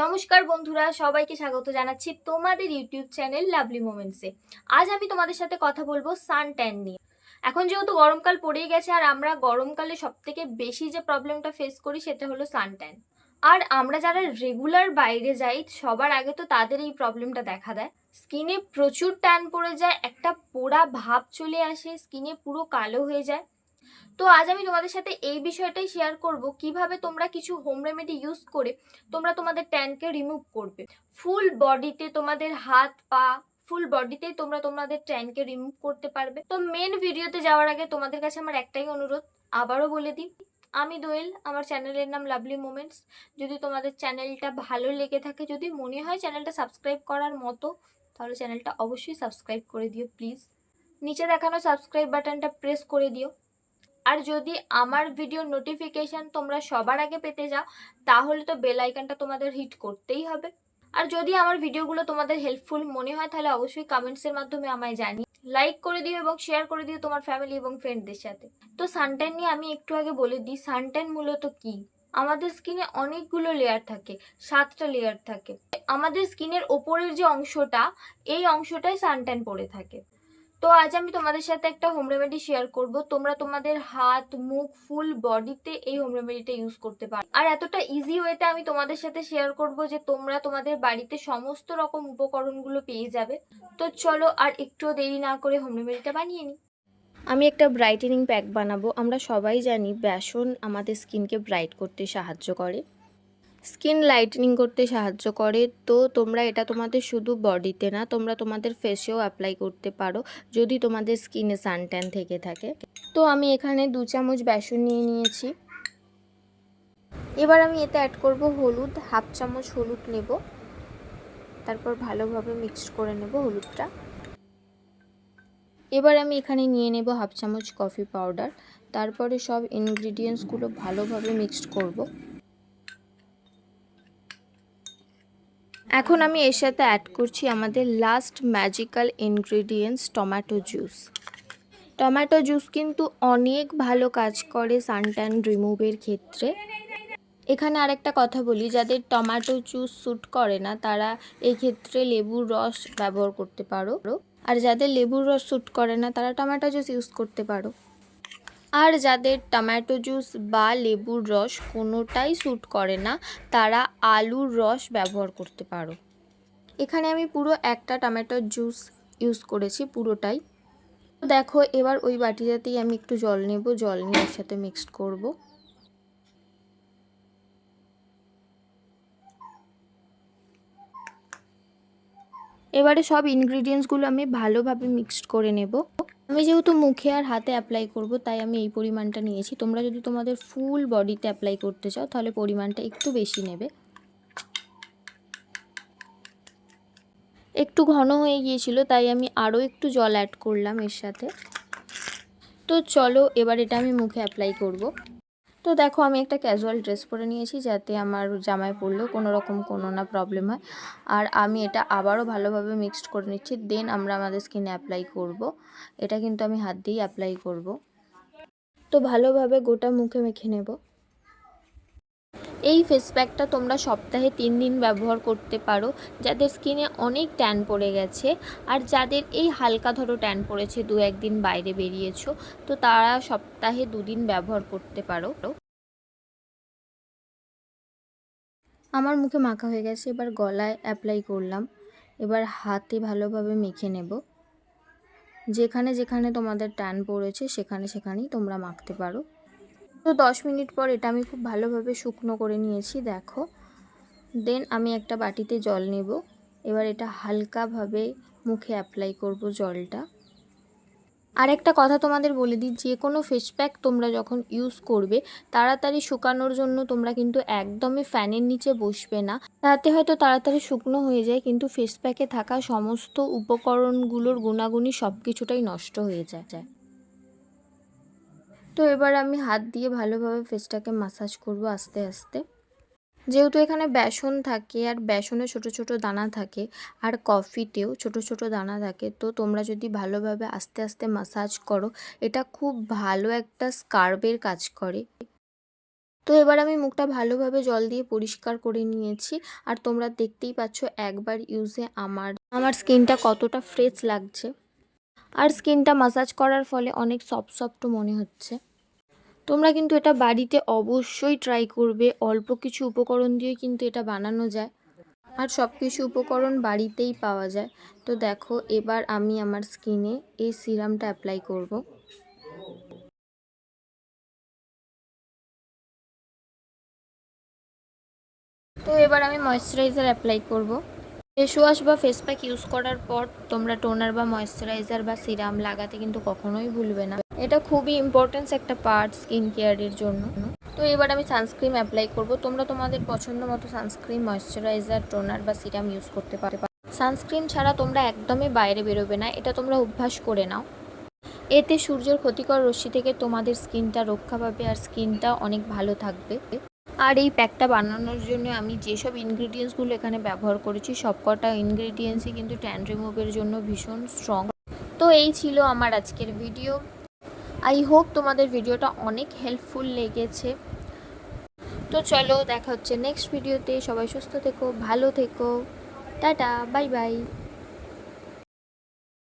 নমস্কার বন্ধুরা, সবাইকে স্বাগত জানাচ্ছি তোমাদের ইউটিউব চ্যানেল লাভলি মোমেন্টসে। আজ আমি তোমাদের সাথে কথা বলব সান ট্যান নিয়ে। এখন যেহেতু গরমকাল পড়েই গেছে, আর আমরা গরমকালে সব থেকে বেশি যে প্রবলেমটা ফেস করি সেটা হলো সান ট্যান। আর আমরা যারা রেগুলার বাইরে যাই, সবার আগে তো তাদের এই প্রবলেমটা দেখা দেয়। স্কিনে প্রচুর ট্যান পড়ে যায়, একটা পোড়া ভাব চলে আসে, স্কিনে পুরো কালো হয়ে যায়। তো আজ আমি তোমাদের সাথে এই বিষয়টাই শেয়ার করব, কীভাবে তোমরা কিছু হোম রেমেডি ইউজ করে তোমরা তোমাদের ট্যানকে রিমুভ করবে। ফুল বডিতে তোমাদের হাত, পা ফুল বডিতে তোমরা তোমাদের ট্যানকে রিমুভ করতে পারবে। তো মেন ভিডিওতে যাওয়ার আগে তোমাদের কাছে আমার একটাই অনুরোধ, আবারও বলে দিই, আমি দোয়েল, আমার চ্যানেলের নাম লাভলি মোমেন্টস যদি তোমাদের চ্যানেলটা ভালো লেগে থাকে, যদি মনে হয় চ্যানেলটা সাবস্ক্রাইব করার মতো, তাহলে চ্যানেলটা অবশ্যই সাবস্ক্রাইব করে দিও প্লিজ নিচে দেখানো সাবস্ক্রাইব বাটনটা প্রেস করে দিও। আর যদি আমার ভিডিও নোটিফিকেশান তোমরা সবার আগে পেতে যাও, তাহলে তো বেল আইকনটা তোমাদের হিট করতেই হবে। আর যদি আমার ভিডিওগুলো তোমাদের হেল্পফুল মনে হয়, তাহলে অবশ্যই কমেন্টসের মাধ্যমে আমায় জানি লাইক করে দিও এবং শেয়ার করে দিও তোমার ফ্যামিলি এবং ফ্রেন্ডদের সাথে। তো সানট্যান নিয়ে আমি একটু আগে বলে দিই সানট্যান মূলত কি? আমাদের স্কিনে অনেকগুলো লেয়ার থাকে, সাতটা লেয়ার থাকে। আমাদের স্কিনের ওপরের যে অংশটা, এই অংশটাই সানট্যান পড়ে থাকে। তো আজ আমি তোমাদের সাথে একটা হোম রেমেডি শেয়ার করব। তোমরা তোমাদের হাত, মুখ, ফুল বডিতে এই হোম রেমেডিটা ইউজ করতে পারো। আর এতটা ইজি ওয়েতে আমি তোমাদের সাথে শেয়ার করব যে তোমরা তোমাদের বাড়িতে সমস্ত রকম উপকরণগুলো পেয়ে যাবে। তো চলো আর একটু দেরি না করে হোম রেমেডিটা বানিয়ে নিই। আমি একটা ব্রাইটেনিং প্যাক বানাবো। আমরা সবাই জানি বেসন আমাদের স্কিনকে ব্রাইট করতে সাহায্য করে। স্কিন লাইটেনিং করতে সাহায্য করে। তো তোমরা এটা তোমাদের শুধু বডিতে না, তোমরা তোমাদের ফেসেও অ্যাপ্লাই করতে পারো, যদি তোমাদের স্কিনে সানট্যান থেকে থাকে। তো আমি এখানে দু চামচ বেসন নিয়ে নিয়েছি। এবার আমি এতে অ্যাড করব হলুদ, হাফ চামচ হলুদ নেব। তারপর ভালোভাবে মিক্সড করে নেব হলুদটা। এবার আমি এখানে নিয়ে নেব হাফ চামচ কফি পাউডার তারপরে সব ইনগ্রিডিয়েন্টসগুলো ভালোভাবে মিক্সড করব। এখন আমি এর সাথে অ্যাড করছি আমাদের last magical ingredients tomato juice tomato juice কিন্তু অনেক ভালো কাজ করে সানট্যান রিমুভের ক্ষেত্রে। এখানে আরেকটা কথা বলি, যাদের টমেটো জুস স্যুট করে না, তারা এই ক্ষেত্রে লেবুর রস ব্যবহার করতে পারো। আর যাদের লেবুর রস স্যুট করে না, তারা টমেটো জুস ইউজ করতে পারো। আর যাদের টমেটো জুস বা লেবুর রস কোনোটাই স্যুট করে না, তারা আলুর রস ব্যবহার করতে পারো। এখানে আমি পুরো একটা টমেটোর জুস ইউজ করেছি পুরোটাই। দেখো, এবার ওই বাটিটাতেই আমি একটু জল নেব, জল নিয়ে এর সাথে মিক্সড করব। এবারে সব ইনগ্রিডিয়েন্টসগুলো আমি ভালোভাবে মিক্সড করে নেব। আমি যেহেতু মুখে আর হাতে অ্যাপ্লাই করব, তাই আমি এই পরিমাণটা নিয়েছি। তোমরা যদি তোমাদের ফুল বডিতে অ্যাপ্লাই করতে চাও, তাহলে পরিমাণটা একটু বেশি নেবে। একটু ঘন হয়ে গিয়েছিল, তাই আমি আরও একটু জল অ্যাড করলাম এর সাথে। তো চলো, এবার এটা আমি মুখে অ্যাপ্লাই করব। তো দেখো আমি একটা ক্যাজুয়াল ড্রেস পরে নিয়েছি যাতে আমার জামায় পরলেও কোনো রকম কোনো না প্রবলেম হয়। আর আমি এটা আবারও ভালোভাবে মিক্সড করে নিচ্ছি দেন আমরা আমাদের স্কিনে অ্যাপ্লাই করব। এটা কিন্তু আমি হাত দিয়েই অ্যাপ্লাই করব। তো ভালোভাবে গোটা মুখে মেখে নেব। এই ফেস প্যাকটা তোমরা সপ্তাহে তিন দিন ব্যবহার করতে পারো। যাদের স্কিনে অনেক ট্যান পড়ে গেছে আর যাদের এই হালকা ধরো ট্যান পড়েছে দু একদিন বাইরে বেরিয়েছো, তো তারা সপ্তাহে দুদিন ব্যবহার করতে পারো। আমার মুখে মাখা হয়ে গেছে, এবার গলায় অ্যাপ্লাই করলাম। এবার হাতে ভালোভাবে মেখে নেব। যেখানে যেখানে তোমাদের ট্যান পড়েছে, সেখানে সেখানেই তোমরা মাখতে পারো। তো দশ মিনিট পর এটা আমি খুব ভালোভাবে শুকনো করে নিয়েছি, দেখো। দেন আমি একটা বাটিতে জল নেব। এবার এটা হালকাভাবে মুখে অ্যাপ্লাই করব জলটা। আর একটা কথা তোমাদের বলে দিই, যে কোনো ফেস প্যাক তোমরা যখন ইউজ করবে, তাড়াতাড়ি শুকানোর জন্য তোমরা কিন্তু একদমই ফ্যানের নিচে বসবে না। তাতে হয়তো তাড়াতাড়ি শুকনো হয়ে যায়, কিন্তু ফেস প্যাকে থাকা সমস্ত উপকরণগুলোর গুণাগুণি সব কিছুটাই নষ্ট হয়ে যায়। তো এবার আমি হাত দিয়ে ভালোভাবে ফেসটাকে মাসাজ করব আস্তে আস্তে। যেহেতু এখানে বেসন থাকে আর বেসনে ছোট ছোট দানা থাকে আর কফিতেও ছোট ছোট দানা থাকে, তো তোমরা যদি ভালোভাবে আস্তে আস্তে মাসাজ করো, এটা খুব ভালো একটা স্কার্বের কাজ করে। তো এবার আমি মুখটা ভালোভাবে জল দিয়ে পরিষ্কার করে নিয়েছি আর তোমরা দেখতেই পাচ্ছ একবার ইউজে আমার আমার স্কিনটা কতটা ফ্রেশ লাগছে। আর স্কিনটা মাসাজ করার ফলে অনেক সফট সফট মনে হচ্ছে। তোমরা কিন্তু এটা বাড়িতে অবশ্যই ট্রাই করবে। অল্প কিছু উপকরণ দিয়ে কিন্তু এটা বানানো যায়। আর সব কিছু উপকরণ বাড়িতেই পাওয়া যায়। তো দেখো, এবার আমি আমার স্কিনে এই সিরামটা অ্যাপ্লাই করব। তো এবার আমি ময়শ্চারাইজার অ্যাপ্লাই করব। ফেস ওয়াশ বা ফেস প্যাক ইউজ করার পর তোমরা টোনার বা ময়শ্চারাইজার বা সিরাম লাগাতে কিন্তু কখনোই ভুলবে না। এটা খুবই ইম্পর্টেন্স একটা পার্ট স্কিন কেয়ারের জন্য। তো এবার আমি সানস্ক্রিন অ্যাপ্লাই করব। তোমরা তোমাদের পছন্দ মতো সানস্ক্রিন ময়শ্চারাইজার টোনার বা সিরাম ইউজ করতে পারো। সানস্ক্রিন ছাড়া তোমরা একদমই বাইরে বেরোবে না। এটা তোমরা অভ্যাস করে নাও। এতে সূর্যের ক্ষতিকর রশ্মি থেকে তোমাদের স্কিনটা রক্ষা পাবে আর স্কিনটা অনেক ভালো থাকবে। আর এই প্যাকটা বানানোর জন্য আমি যেসব ইনগ্রিডিয়েন্টসগুলো এখানে ব্যবহার করেছি, সবকটা ইনগ্রিডিয়েন্টসই কিন্তু ট্যান রিমুভের জন্য ভীষণ স্ট্রং তো এই ছিল আমার আজকের ভিডিও আই হোপ তোমাদের ভিডিওটা অনেক হেল্পফুল লেগেছে। তো চলো দেখা হচ্ছে নেক্সট ভিডিওতে সবাই সুস্থ থেকো, ভালো থেকো। Tata bye bye